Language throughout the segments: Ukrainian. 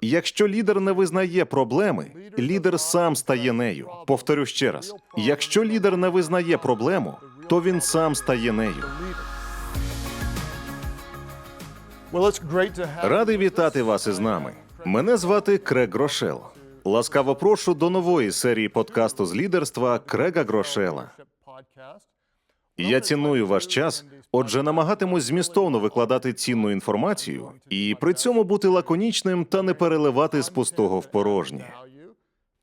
Якщо лідер не визнає проблеми, лідер сам стає нею. Повторю ще раз: якщо лідер не визнає проблему, то він сам стає нею. Радий вітати вас із нами. Мене звати Крег Грошел. Ласкаво прошу до нової серії подкасту з лідерства Крега Грошела. Я ціную ваш час, отже, намагатимусь змістовно викладати цінну інформацію і при цьому бути лаконічним та не переливати з пустого в порожнє.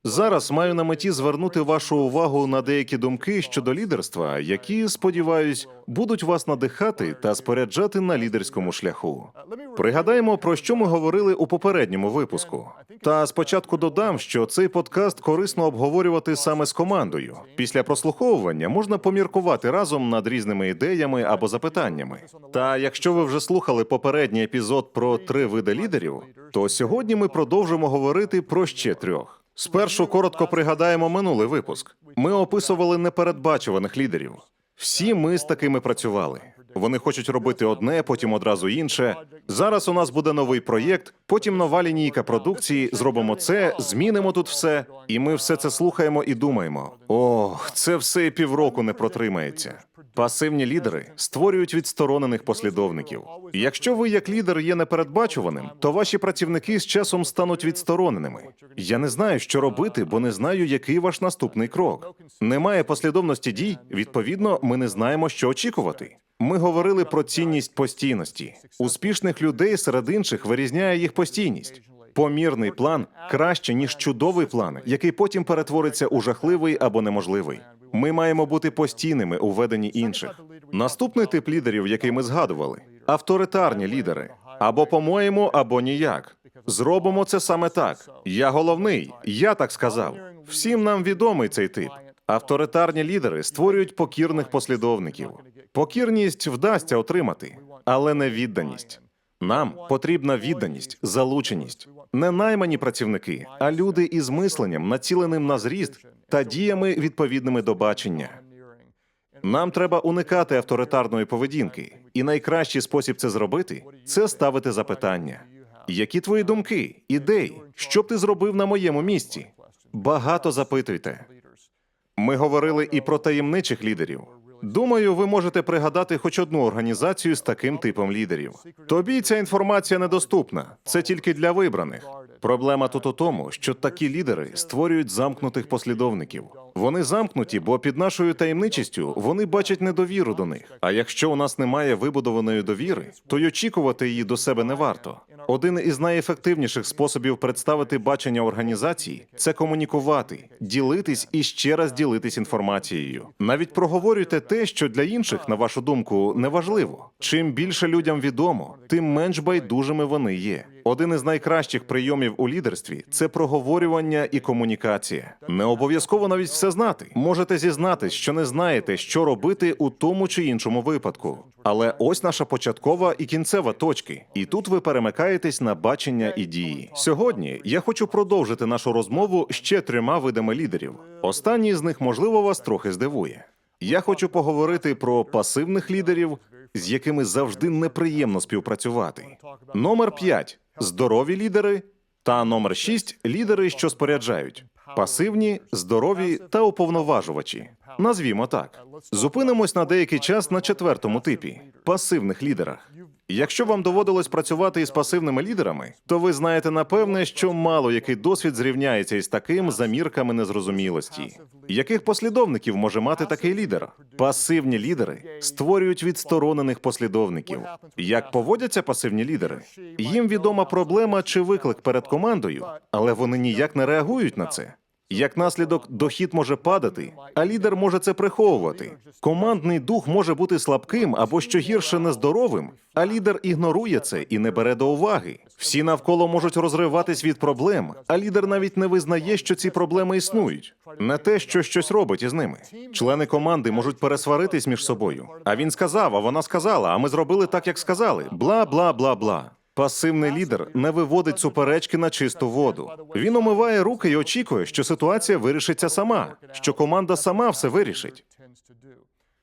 Зараз маю на меті звернути вашу увагу на деякі думки щодо лідерства, які, сподіваюсь, будуть вас надихати та споряджати на лідерському шляху. Пригадаємо, про що ми говорили у попередньому випуску. Та спочатку додам, що цей подкаст корисно обговорювати саме з командою. Після прослуховування можна поміркувати разом над різними ідеями або запитаннями. Та якщо ви вже слухали попередній епізод про три види лідерів, то сьогодні ми продовжимо говорити про ще трьох. Спершу коротко пригадаємо минулий випуск. Ми описували непередбачуваних лідерів. Всі ми з такими працювали. Вони хочуть робити одне, потім одразу інше. Зараз у нас буде новий проєкт, потім нова лінійка продукції. Зробимо це, змінимо тут все, і ми все це слухаємо і думаємо: ох, це все і півроку не протримається. Пасивні лідери створюють відсторонених послідовників. Якщо ви як лідер є непередбачуваним, то ваші працівники з часом стануть відстороненими. Я не знаю, що робити, бо не знаю, який ваш наступний крок. Немає послідовності дій. Відповідно, ми не знаємо, що очікувати. Ми говорили про цінність постійності. Успішних людей серед інших вирізняє їх постійність. Помірний план краще ніж чудовий план, який потім перетвориться у жахливий або неможливий. Ми маємо бути постійними у веденні інших. Наступний тип лідерів, який ми згадували, авторитарні лідери. Або по-моєму, або ніяк. Зробимо це саме так. Я головний, я так сказав. Всім нам відомий цей тип. Авторитарні лідери створюють покірних послідовників. Покірність вдасться отримати, але не відданість. Нам потрібна відданість, залученість, не наймані працівники, а люди із мисленням, націленим на зріст та діями відповідними до бачення. Нам треба уникати авторитарної поведінки, і найкращий спосіб це зробити це ставити запитання. Які твої думки, ідеї? Що б ти зробив на моєму місці? Багато запитуйте. Ми говорили і про таємничих лідерів. Думаю, ви можете пригадати хоч одну організацію з таким типом лідерів. Тобі ця інформація недоступна. Це тільки для вибраних. Проблема тут у тому, що такі лідери створюють замкнутих послідовників. Вони замкнуті, бо під нашою таємничістю вони бачать недовіру до них. А якщо у нас немає вибудованої довіри, то й очікувати її до себе не варто. Один із найефективніших способів представити бачення організації це комунікувати, ділитись і ще раз ділитись інформацією. Навіть проговорюйте те, що для інших, на вашу думку, неважливо. Чим більше людям відомо, тим менш байдужими вони є. Один із найкращих прийомів у лідерстві це проговорювання і комунікація. Не обов'язково навіть все знати. Можете зізнатись, що не знаєте, що робити у тому чи іншому випадку. Але ось наша початкова і кінцева точки, і тут ви перемикаєтесь на бачення і дії. Сьогодні я хочу продовжити нашу розмову ще трьома видами лідерів. Останній з них, можливо, вас трохи здивує. Я хочу поговорити про пасивних лідерів, з якими завжди неприємно співпрацювати. Номер 5 – здорові лідери. Та номер 6 – лідери, що споряджають. Пасивні, здорові та уповноважувачі. Назвімо так. Зупинимось на деякий час на четвертому типі пасивних лідерах. Якщо вам доводилось працювати із пасивними лідерами, то ви знаєте напевне, що мало який досвід зрівняється із таким за мірками незрозумілості. Яких послідовників може мати такий лідер? Пасивні лідери створюють відсторонених послідовників. Як поводяться пасивні лідери? Їм відома проблема чи виклик перед командою, але вони ніяк не реагують на це. Як наслідок, дохід може падати, а лідер може це приховувати. Командний дух може бути слабким або що гірше нездоровим, а лідер ігнорує це і не бере до уваги. Всі навколо можуть розриватись від проблем, а лідер навіть не визнає, що ці проблеми існують. Не те, що щось робить із ними. Члени команди можуть пересваритись між собою. А він сказав, а вона сказала, а ми зробили так, як сказали. Бла бла бла бла. Пасивний лідер не виводить суперечки на чисту воду. Він умиває руки і очікує, що ситуація вирішиться сама, що команда сама все вирішить.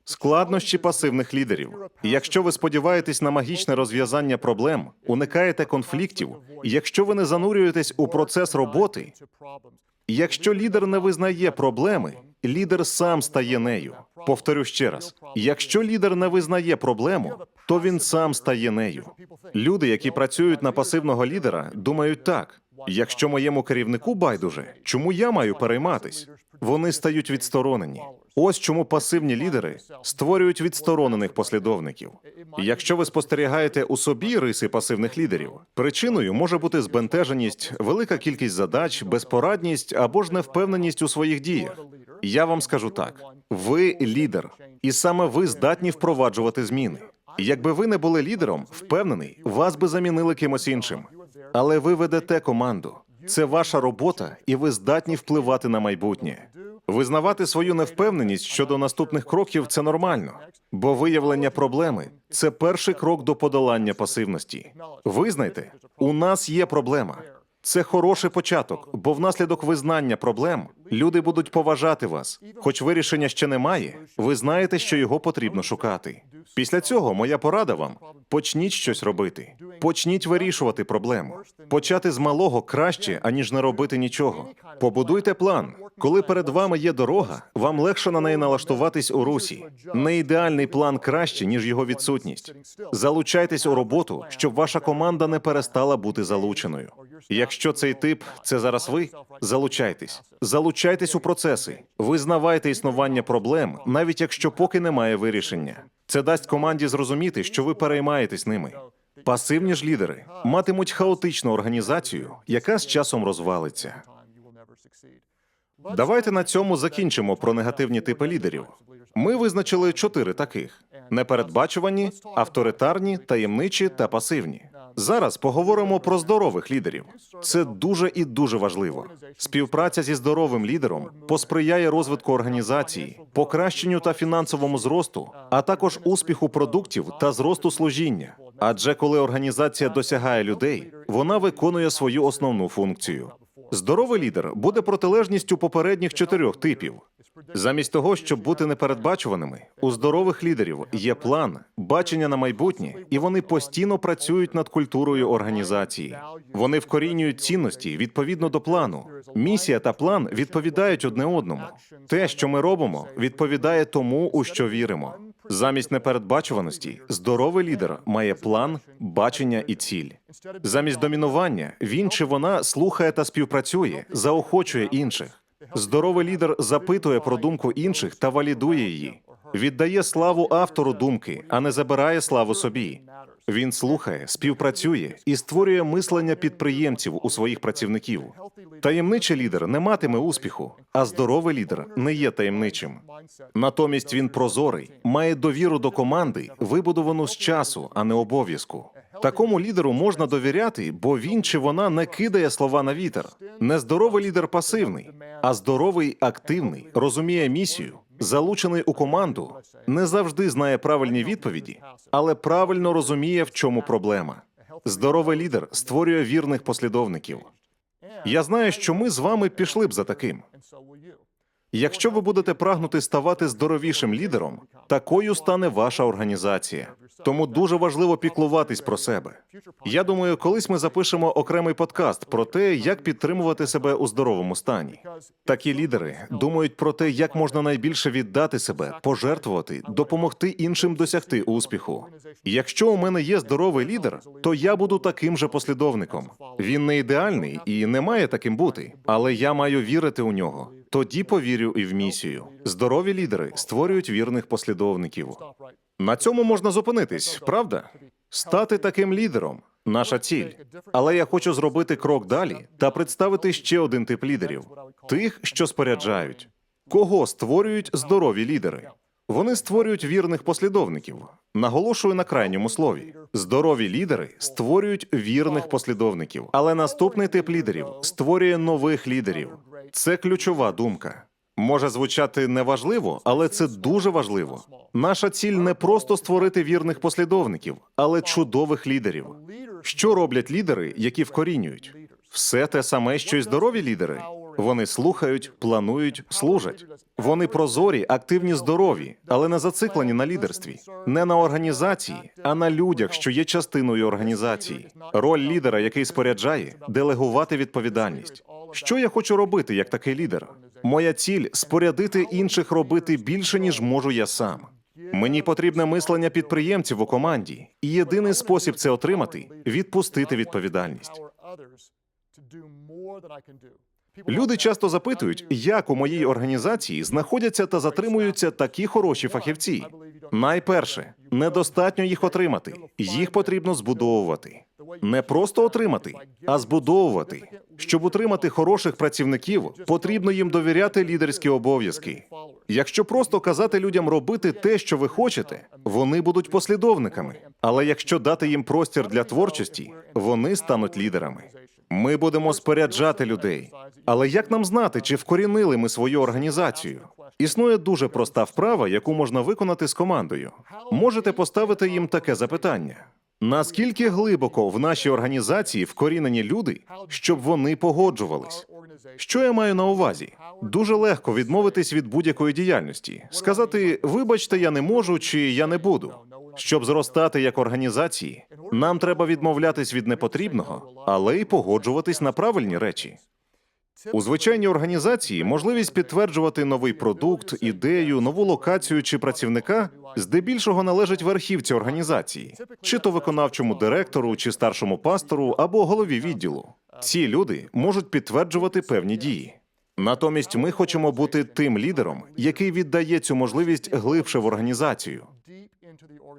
Складнощі пасивних лідерів. Якщо ви сподіваєтесь на магічне розв'язання проблем, уникаєте конфліктів, якщо ви не занурюєтесь у процес роботи, якщо лідер не визнає проблеми, лідер сам стає нею. Повторю ще раз: якщо лідер не визнає проблему, то він сам стає нею. Люди, які працюють на пасивного лідера, думають так: якщо моєму керівнику байдуже, чому я маю перейматись? Вони стають відсторонені. Ось чому пасивні лідери створюють відсторонених послідовників. Якщо ви спостерігаєте у собі риси пасивних лідерів, причиною може бути збентеженість, велика кількість задач, безпорадність або ж невпевненість у своїх діях. Я вам скажу так: ви лідер, і саме ви здатні впроваджувати зміни. Якби ви не були лідером, впевнений, вас би замінили кимось іншим. Але ви ведете команду. Це ваша робота, і ви здатні впливати на майбутнє. Визнавати свою невпевненість щодо наступних кроків це нормально, бо виявлення проблеми це перший крок до подолання пасивності. Визнайте, у нас є проблема. Це хороший початок, бо внаслідок визнання проблем люди будуть поважати вас. Хоч вирішення ще немає, ви знаєте, що його потрібно шукати. Після цього моя порада вам: почніть щось робити, почніть вирішувати проблему. Почати з малого краще, аніж не робити нічого. Побудуйте план. Коли перед вами є дорога, вам легше на неї налаштуватись у русі. Не ідеальний план краще, ніж його відсутність. Залучайтесь у роботу, щоб ваша команда не перестала бути залученою. Якщо цей тип це зараз ви, залучайтесь, залучайтесь у процеси, визнавайте існування проблем, навіть якщо поки немає вирішення. Це дасть команді зрозуміти, що ви переймаєтесь ними. Пасивні ж лідери матимуть хаотичну організацію, яка з часом розвалиться. Давайте на цьому закінчимо про негативні типи лідерів. Ми визначили чотири таких: непередбачувані, авторитарні, таємничі та пасивні. Зараз поговоримо про здорових лідерів. Це дуже і дуже важливо. Співпраця зі здоровим лідером посприяє розвитку організації, покращенню та фінансовому зросту, а також успіху продуктів та зросту служіння. Адже коли організація досягає людей, вона виконує свою основну функцію. Здоровий лідер буде протилежністю попередніх чотирьох типів. Замість того, щоб бути непередбачуваними, у здорових лідерів є план, бачення на майбутнє, і вони постійно працюють над культурою організації. Вони вкорінюють цінності відповідно до плану. Місія та план відповідають одне одному. Те, що ми робимо, відповідає тому, у що віримо. Замість непередбачуваності, здоровий лідер має план, бачення і ціль. Замість домінування він чи вона слухає та співпрацює, заохочує інших. Здоровий лідер запитує про думку інших та валідує її. Віддає славу автору думки, а не забирає славу собі. Він слухає, співпрацює і створює мислення підприємців у своїх працівників. Таємничий лідер не матиме успіху, а здоровий лідер не є таємничим. Натомість він прозорий, має довіру до команди, вибудовану з часу, а не обов'язку. Такому лідеру можна довіряти, бо він чи вона не кидає слова на вітер. Нездоровий лідер пасивний, а здоровий активний, розуміє місію, залучений у команду, не завжди знає правильні відповіді, але правильно розуміє, в чому проблема. Здоровий лідер створює вірних послідовників. Я знаю, що ми з вами пішли б за таким. Якщо ви будете прагнути ставати здоровішим лідером, такою стане ваша організація. Тому дуже важливо піклуватись про себе. Я думаю, колись ми запишемо окремий подкаст про те, як підтримувати себе у здоровому стані. Такі лідери думають про те, як можна найбільше віддати себе, пожертвувати, допомогти іншим досягти успіху. Якщо у мене є здоровий лідер, то я буду таким же послідовником. Він не ідеальний і не має таким бути, але я маю вірити у нього. Тоді повірю і в місію. Здорові лідери створюють вірних послідовників. На цьому можна зупинитись, правда? Стати таким лідером наша ціль. Але я хочу зробити крок далі та представити ще один тип лідерів: тих, що споряджають. Кого створюють здорові лідери? Вони створюють вірних послідовників. Наголошую на крайньому слові: здорові лідери створюють вірних послідовників. Але наступний тип лідерів створює нових лідерів. Це ключова думка. Може звучати неважливо, але це дуже важливо. Наша ціль не просто створити вірних послідовників, але чудових лідерів. Що роблять лідери, які вкорінюють? Все те саме, що й здорові лідери. Вони слухають, планують, служать. Вони прозорі, активні, здорові, але не зациклені на лідерстві, не на організації, а на людях, що є частиною організації. Роль лідера, який споряджає, делегувати відповідальність. Що я хочу робити як такий лідер? Моя ціль спорядити інших робити більше, ніж можу я сам. Мені потрібне мислення підприємців у команді, і єдиний спосіб це отримати відпустити відповідальність. Люди часто запитують, як у моїй організації знаходяться та затримуються такі хороші фахівці. Найперше, недостатньо їх отримати, їх потрібно збудовувати. Не просто отримати, а збудовувати. Щоб утримати хороших працівників, потрібно їм довіряти лідерські обов'язки. Якщо просто казати людям робити те, що ви хочете, вони будуть послідовниками. Але якщо дати їм простір для творчості, вони стануть лідерами. Ми будемо споряджати людей. Але як нам знати, чи вкорінили ми свою організацію? Існує дуже проста вправа, яку можна виконати з командою. Можете поставити їм таке запитання: наскільки глибоко в нашій організації вкорінені люди, щоб вони погоджувались? Що я маю на увазі? Дуже легко відмовитись від будь-якої діяльності, сказати: вибачте, я не можу чи я не буду. Щоб зростати як організації, нам треба відмовлятись від непотрібного, але й погоджуватись на правильні речі. У звичайній організації можливість підтверджувати новий продукт, ідею, нову локацію чи працівника здебільшого належить верхівці організації, чи то виконавчому директору, чи старшому пастору або голові відділу. Ці люди можуть підтверджувати певні дії. Натомість ми хочемо бути тим лідером, який віддає цю можливість глибше в організацію.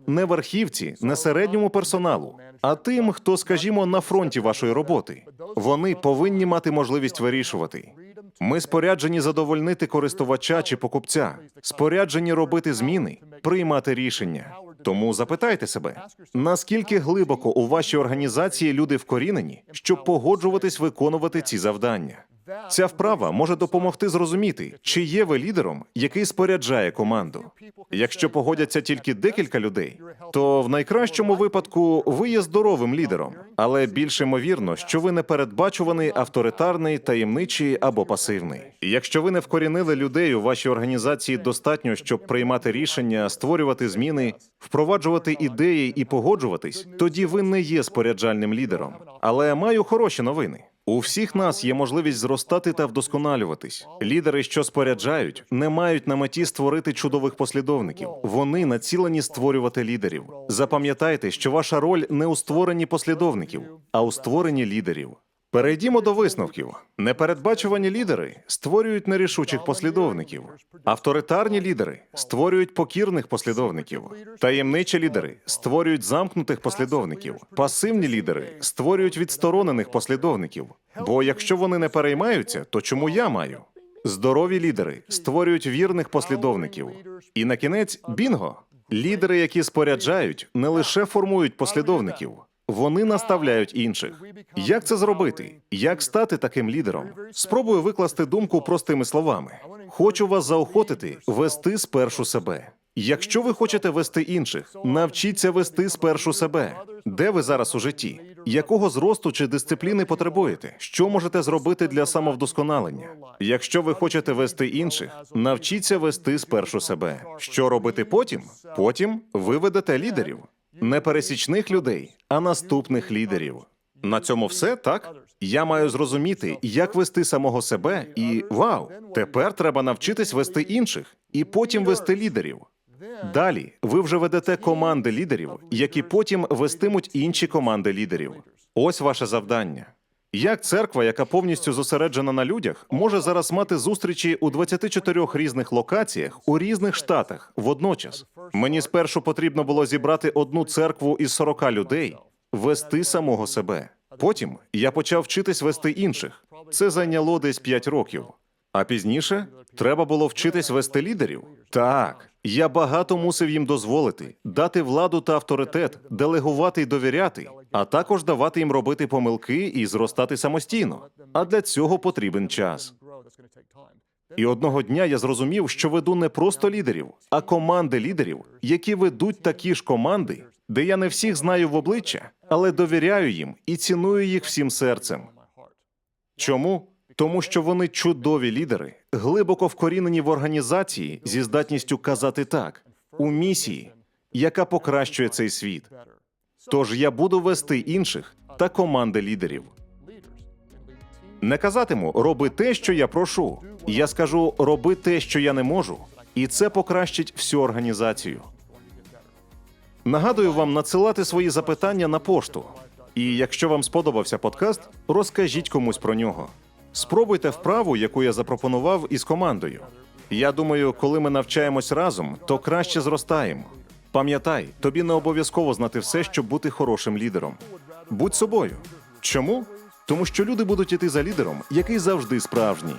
Не верхівці, не середньому персоналу, а тим, хто, скажімо, на фронті вашої роботи. Вони повинні мати можливість вирішувати. Ми споряджені задовольнити користувача чи покупця, споряджені робити зміни, приймати рішення. Тому запитайте себе, наскільки глибоко у вашій організації люди вкорінені, щоб погоджуватись виконувати ці завдання. Ця вправа може допомогти зрозуміти, чи є ви лідером, який споряджає команду. Якщо погодяться тільки декілька людей, то в найкращому випадку ви є здоровим лідером, але більш ймовірно, що ви непередбачуваний, авторитарний, таємничий або пасивний. Якщо ви не вкорінили людей у вашій організації достатньо, щоб приймати рішення, створювати зміни, впроваджувати ідеї і погоджуватись, тоді ви не є споряджальним лідером. Але маю хороші новини. У всіх нас є можливість зростати та вдосконалюватись. Лідери, що споряджають, не мають на меті створити чудових послідовників. Вони націлені створювати лідерів. Запам'ятайте, що ваша роль не у створенні послідовників, а у створенні лідерів. Перейдімо до висновків. Непередбачувані лідери створюють нерішучих послідовників. Авторитарні лідери створюють покірних послідовників. Таємничі лідери створюють замкнутих послідовників. Пасивні лідери створюють відсторонених послідовників. Бо якщо вони не переймаються, то чому я маю? Здорові лідери створюють вірних послідовників. І на кінець бінго. Лідери, які споряджають, не лише формують послідовників, вони наставляють інших. Як це зробити? Як стати таким лідером? Спробую викласти думку простими словами. Хочу вас заохотити вести спершу себе. Якщо ви хочете вести інших, навчіться вести спершу себе. Де ви зараз у житті? Якого зросту чи дисципліни потребуєте? Що можете зробити для самовдосконалення? Якщо ви хочете вести інших, навчіться вести спершу себе. Що робити потім? Потім ви ведете лідерів, не пересічних людей, а наступних лідерів. На цьому все так. Я маю зрозуміти, як вести самого себе, і вау, тепер треба навчитись вести інших, і потім вести лідерів. Далі ви вже ведете команди лідерів, які потім вестимуть інші команди лідерів. Ось ваше завдання. Як церква, яка повністю зосереджена на людях, може зараз мати зустрічі у 24 різних локаціях у різних штатах водночас? Мені спершу потрібно було зібрати одну церкву із 40 людей, вести самого себе. Потім я почав вчитись вести інших. Це зайняло десь 5 років. А пізніше треба було вчитись вести лідерів. Так, я багато мусив їм дозволити, дати владу та авторитет, делегувати й довіряти, а також давати їм робити помилки і зростати самостійно. А для цього потрібен час. І одного дня я зрозумів, що веду не просто лідерів, а команди лідерів, які ведуть такі ж команди, де я не всіх знаю в обличчя, але довіряю їм і ціную їх всім серцем. Чому? Тому що вони чудові лідери, глибоко вкорінені в організації зі здатністю казати так у місії, яка покращує цей світ. Тож я буду вести інших та команди лідерів. Не казатиму роби те, що я прошу. Я скажу роби те, що я не можу, і це покращить всю організацію. Нагадую вам надсилати свої запитання на пошту. І якщо вам сподобався подкаст, розкажіть комусь про нього. Спробуйте вправу, яку я запропонував із командою. Я думаю, коли ми навчаємось разом, то краще зростаємо. Пам'ятай, тобі не обов'язково знати все, щоб бути хорошим лідером. Будь собою. Чому? Тому що люди будуть іти за лідером, який завжди справжній.